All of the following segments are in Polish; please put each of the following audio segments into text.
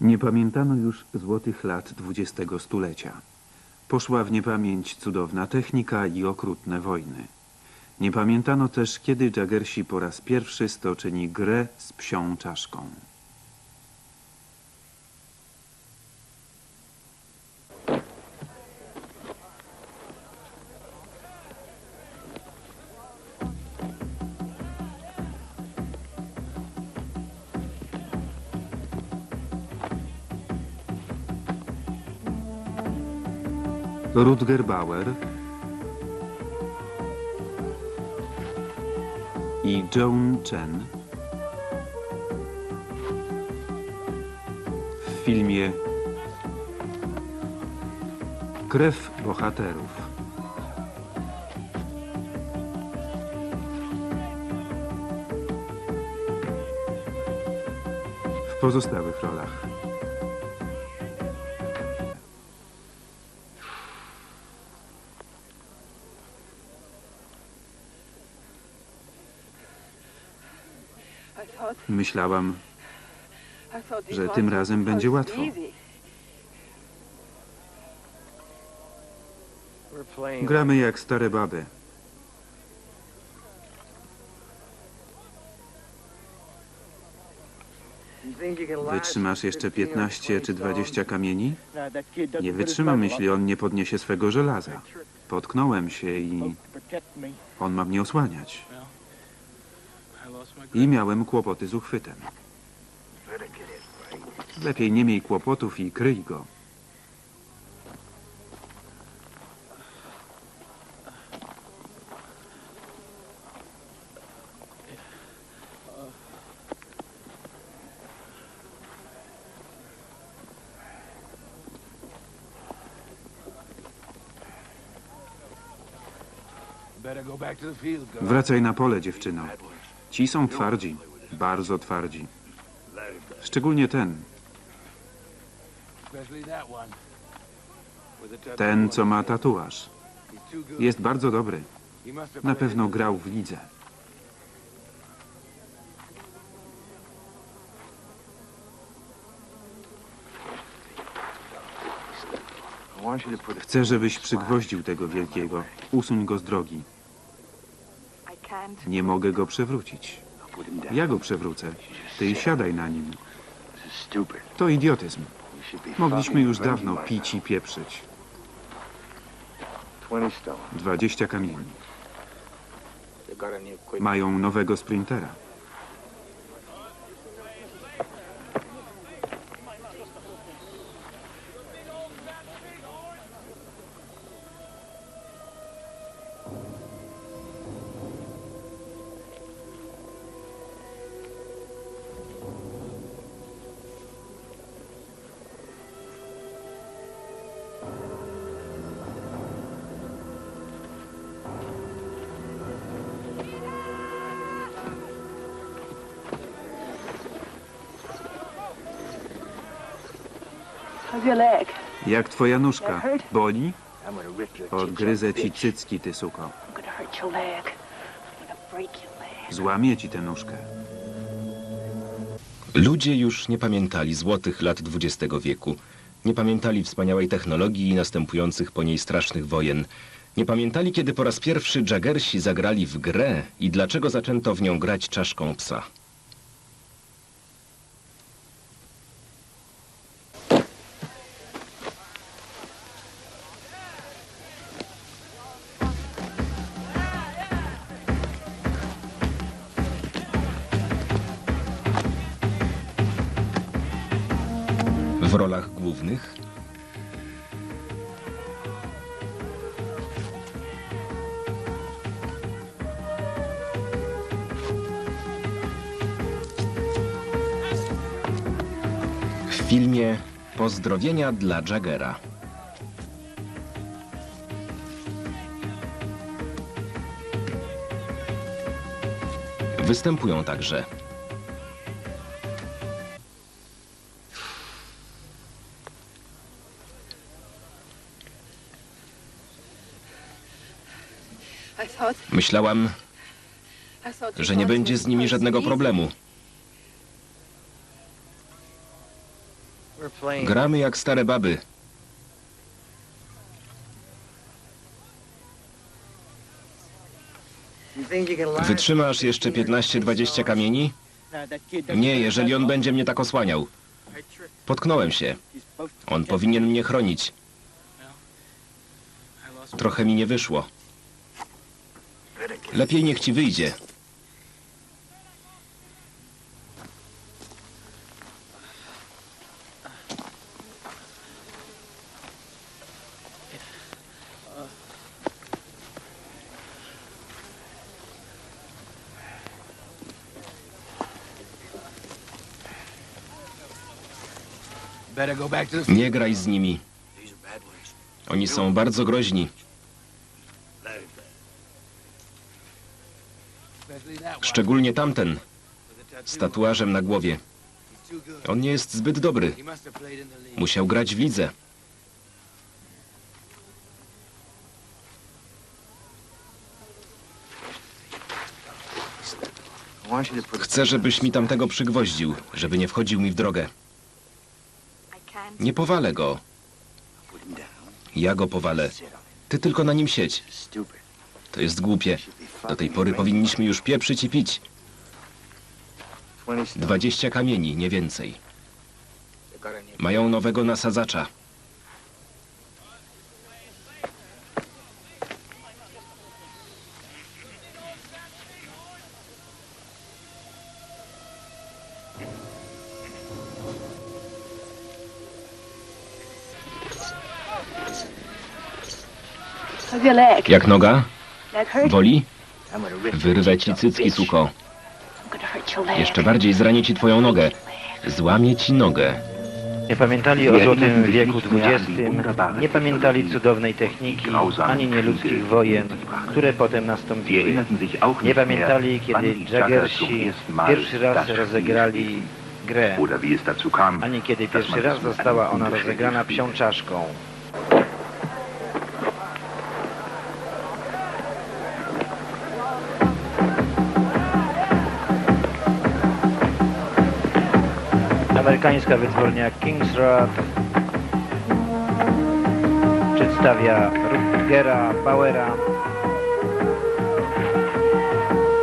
Nie pamiętano już złotych lat dwudziestego stulecia. Poszła w niepamięć cudowna technika i okrutne wojny. Nie pamiętano też, kiedy Jaggersi po raz pierwszy stoczyli grę z psią czaszką. Rutger Bauer i Joan Chen w filmie Krew bohaterów. W pozostałych rolach myślałam, że tym razem będzie łatwo. gramy jak stare baby. Wytrzymasz jeszcze 15 czy 20 kamieni? Nie wytrzymam, jeśli on nie podniesie swego żelaza. Potknąłem się i on ma mnie osłaniać. I miałem kłopoty z uchwytem. Lepiej nie miej kłopotów i kryj go. Wracaj na pole, dziewczyno. Ci są twardzi, bardzo twardzi. Szczególnie ten, ten, co ma tatuaż. Jest bardzo dobry. Na pewno grał w lidze. Chcę, żebyś przygwoździł tego wielkiego. Usuń go z drogi. Nie mogę go przewrócić. Ja go przewrócę. Ty siadaj na nim. To idiotyzm. Mogliśmy już dawno pić i pieprzyć. Dwadzieścia kamieni. Mają nowego sprintera. Jak twoja nóżka? Boli? Odgryzę ci cycki, ty suko. Złamię ci tę nóżkę. Ludzie już nie pamiętali złotych lat XX wieku. Nie pamiętali wspaniałej technologii i następujących po niej strasznych wojen. Nie pamiętali, kiedy po raz pierwszy Jaggersi zagrali w grę i dlaczego zaczęto w nią grać czaszką psa. Pozdrowienia dla Jaggera. Występują także Myślałam, że nie będzie z nimi żadnego problemu. Gramy jak stare baby. Wytrzymasz jeszcze 15-20 kamieni? Nie, jeżeli on będzie mnie tak osłaniał. Potknąłem się. On powinien mnie chronić. Trochę mi nie wyszło. Lepiej niech ci wyjdzie. Nie graj z nimi. Oni są bardzo groźni. Szczególnie tamten z tatuażem na głowie. On nie jest zbyt dobry. Musiał grać w lidze. Chcę, żebyś mi tamtego przygwoździł, żeby nie wchodził mi w drogę. Nie powalę go. Ja go powalę. Ty tylko na nim siedź. To jest głupie. Do tej pory powinniśmy już pieprzyć i pić. Dwadzieścia kamieni, nie więcej. Mają nowego nasadzacza. Jak noga? Boli? Wyrwę ci cycki, suko. Jeszcze bardziej zranię ci twoją nogę. Złamię ci nogę. Nie pamiętali o złotym wieku XX, nie pamiętali cudownej techniki, ani nieludzkich wojen, które potem nastąpiły. Nie pamiętali, kiedy Jaggersi pierwszy raz rozegrali grę, ani kiedy pierwszy raz została ona rozegrana psią czaszką. Amerykańska wytwórnia Kingsrod przedstawia Rutgera Bauera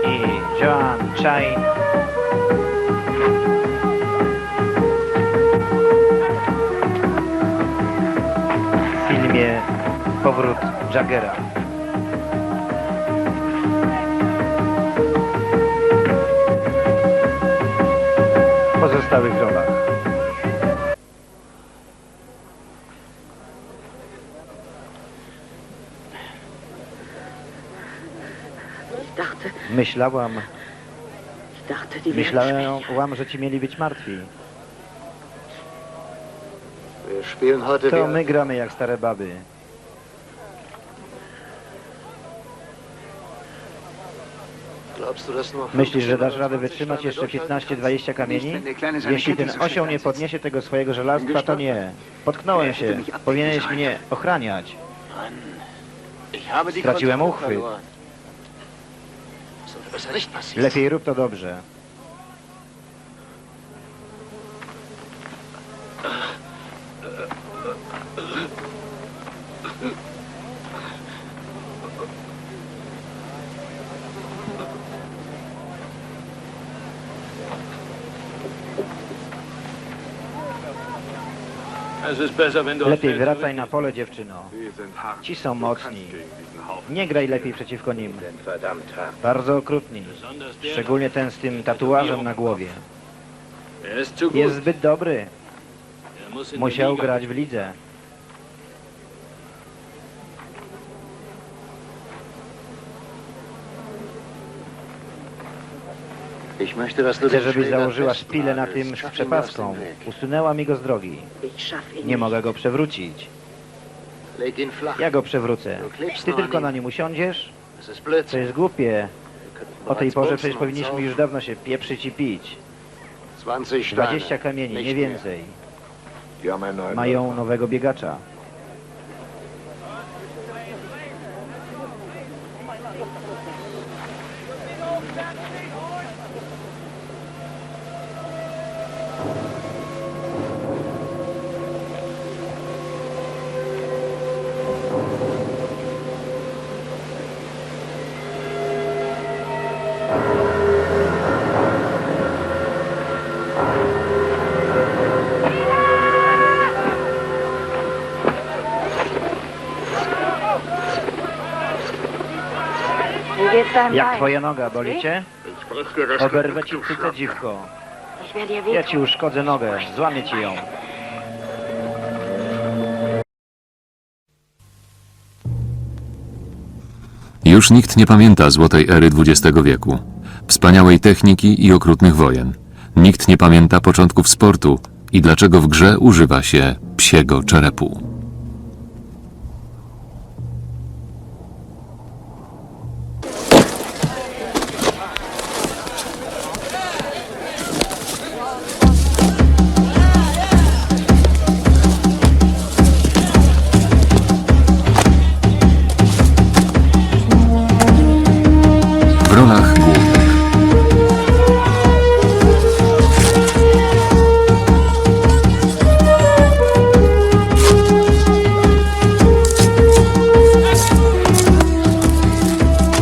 i Joan Chai w filmie Powrót Jaggera. Ich dachte, myślałam, myślałam, że ci mieli być martwi. To my gramy jak stare baby. Myślisz, że dasz radę wytrzymać jeszcze 15-20 kamieni? Jeśli ten osioł nie podniesie tego swojego żelazka, to nie. Potknąłem się. Powinieneś mnie ochraniać. Straciłem uchwyt. Lepiej rób to dobrze. Lepiej wracaj na pole, dziewczyno. Ci są mocni. Nie graj lepiej przeciwko nim. Bardzo okrutni. Szczególnie ten z tym tatuażem na głowie. Jest zbyt dobry. Musiał grać w lidze. Chcę, żebyś założyła szpilę na tym z przepaską. Usunęła mi go z drogi. Nie mogę go przewrócić. Ja go przewrócę. Ty tylko na nim usiądziesz? To jest głupie. O tej porze przecież powinniśmy już dawno się pieprzyć i pić. 20 Steine. 20 kamieni, nie więcej. Mają nowego biegacza. Jak twoja noga, boli cię? Oberwę ci cycę dziwko. Ja ci uszkodzę nogę, złamię ci ją. Już nikt nie pamięta złotej ery XX wieku, wspaniałej techniki i okrutnych wojen. Nikt nie pamięta początków sportu i dlaczego w grze używa się psiego czerepu.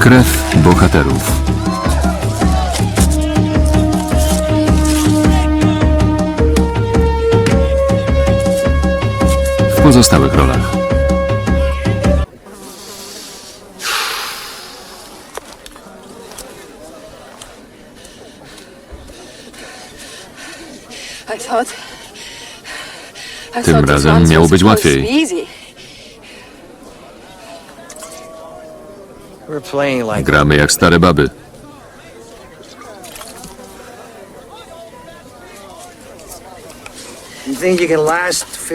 Krew bohaterów. W pozostałych rolach. Tym razem miało być łatwiej. Gramy jak stare baby.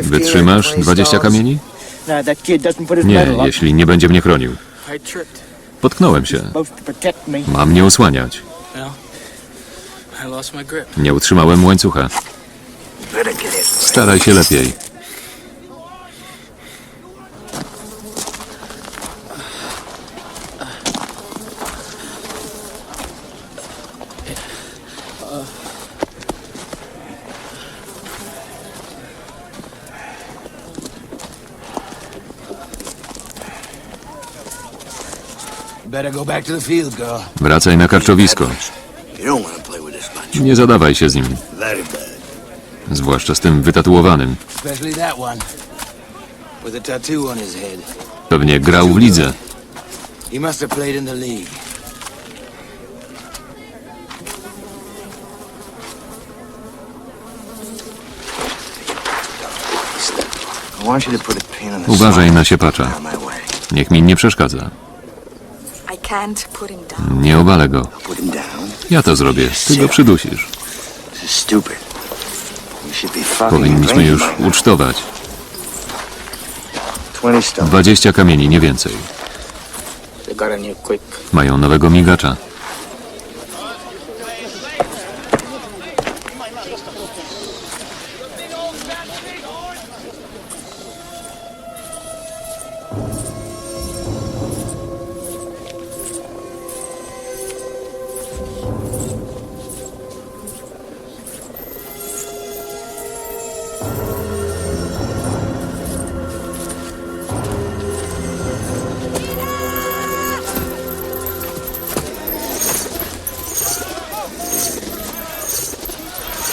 Wytrzymasz 20 kamieni? Nie, jeśli nie będzie mnie chronił. Potknąłem się. Ma mnie osłaniać. Nie utrzymałem łańcucha. Staraj się lepiej. Wracaj na karczowisko. Nie zadawaj się z nim. Zwłaszcza z tym wytatuowanym. Pewnie grał w lidze. Uważaj na siepacza. Niech mi nie przeszkadza. Nie obalę go. Ja to zrobię. Ty go przydusisz. Powinniśmy już ucztować. 20 stone. 20 kamieni, nie więcej. Mają nowego migacza.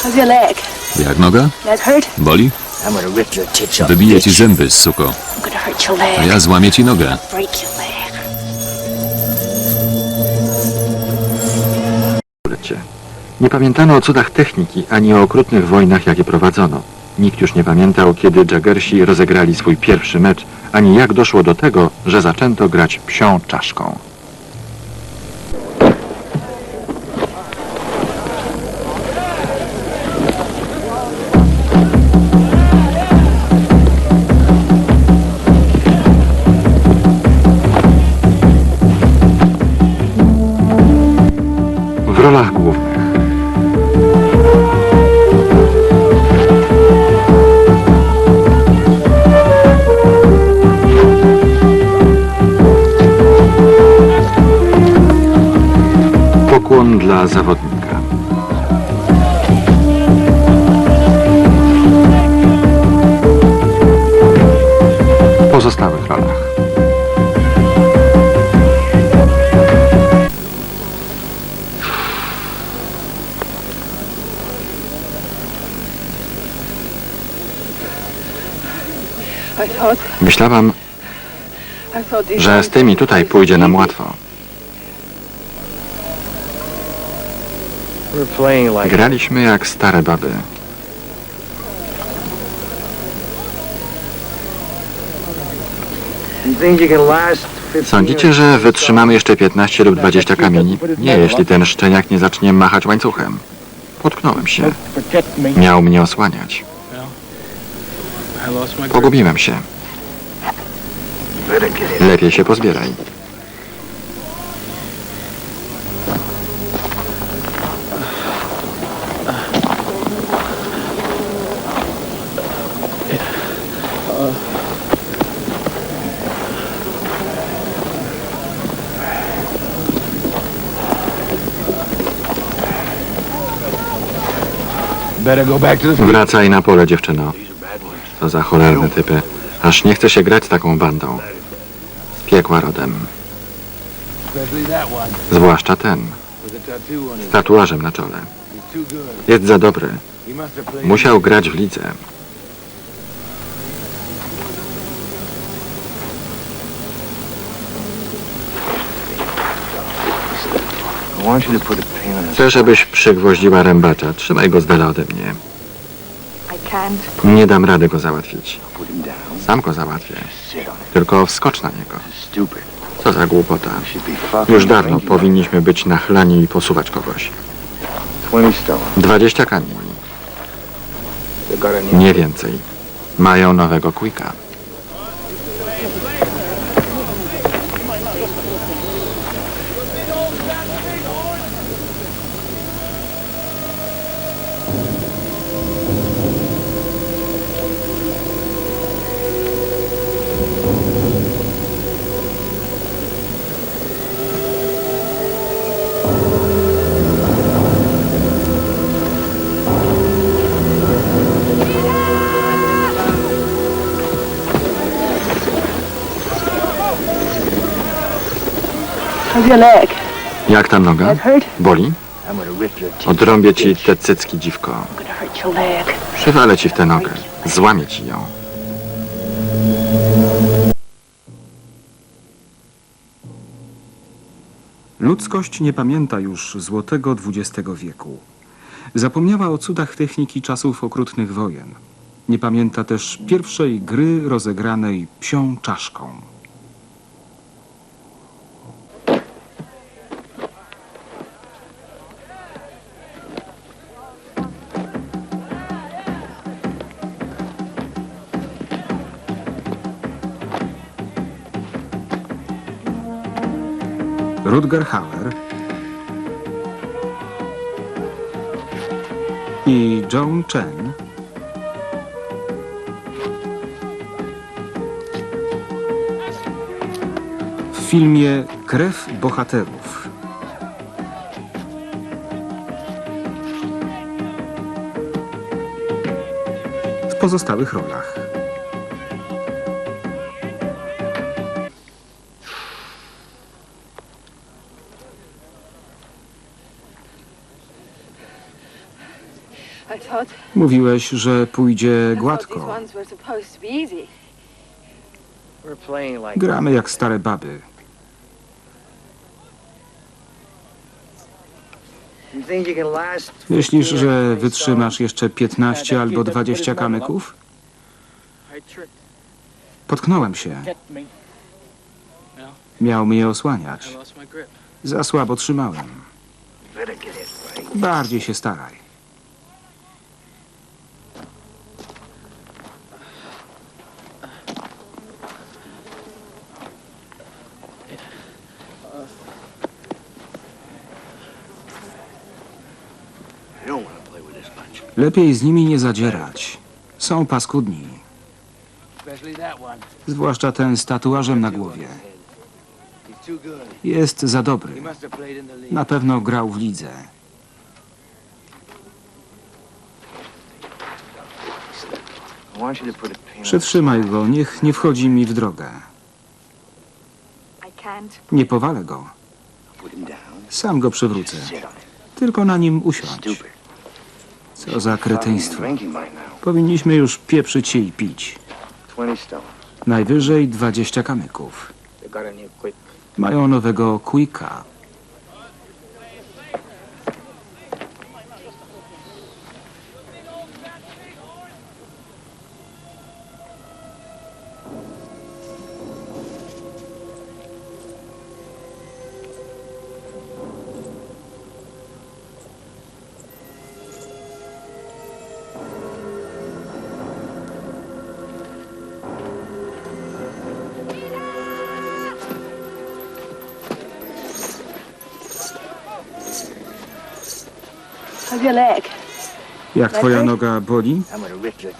How's your leg? Jak noga? That hurt? Boli? I'm gonna rip your tits off. Wybiję ci bitch. zęby, suko. I'm gonna hurt your A leg. ja złamię ci nogę. Break your leg. Nie pamiętano o cudach techniki, ani o okrutnych wojnach, jakie prowadzono. Nikt już nie pamiętał, kiedy Jaggersi rozegrali swój pierwszy mecz, ani jak doszło do tego, że zaczęto grać psią czaszką. Myślałam, że z tymi tutaj pójdzie nam łatwo. Graliśmy jak stare baby. Sądzicie, że wytrzymamy jeszcze 15 lub 20 kamieni? Nie, jeśli ten szczeniak nie zacznie machać łańcuchem. Potknąłem się. Miał mnie osłaniać. Pogubiłem się. Lepiej się pozbieraj. Wracaj na pole, dziewczyno. To za cholerne typy. Aż nie chce się grać z taką bandą. Z piekła rodem. Zwłaszcza ten. Z tatuażem na czole. Jest za dobry. Musiał grać w lidze. Chcę, żebyś przygwoździła rębacza. Trzymaj go z dala ode mnie. Nie dam rady go załatwić. Sam go załatwię. Tylko wskocz na niego. Co za głupota. Już dawno powinniśmy być nachlani i posuwać kogoś. 20 stone. 20 kamieni. Nie więcej. Mają nowego quicka. Jak ta noga? Boli? I'm gonna rip your teeth. Odrąbię ci te cycki, dziwko. I'm gonna hurt your leg. Przywalę ci w tę nogę. Złamię ci ją. Ludzkość nie pamięta już złotego XX wieku. Zapomniała o cudach techniki czasów okrutnych wojen. Nie pamięta też pierwszej gry rozegranej psią czaszką. Rutger Hauer i Joan Chen w filmie Krew Bohaterów. W pozostałych rolach. Mówiłeś, że pójdzie gładko. Gramy jak stare baby. Myślisz, że wytrzymasz jeszcze 15 albo 20 kamyków? Potknąłem się. Miał mnie osłaniać. Za słabo trzymałem. Bardziej się staraj. Lepiej z nimi nie zadzierać. Są paskudni. Zwłaszcza ten z tatuażem na głowie. Jest za dobry. Na pewno grał w lidze. Przytrzymaj go, niech nie wchodzi mi w drogę. Nie powalę go. Sam go przywrócę. Tylko na nim usiądź. Co za kretyństwo. Powinniśmy już pieprzyć się i pić. 20 stone. Najwyżej 20 kamyków. Mają nowego Quicka. Jak twoja noga boli?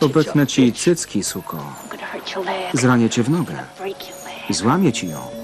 Obetnę ci cycki, suko. Zranię cię w nogę. Leg. Złamię ci ją.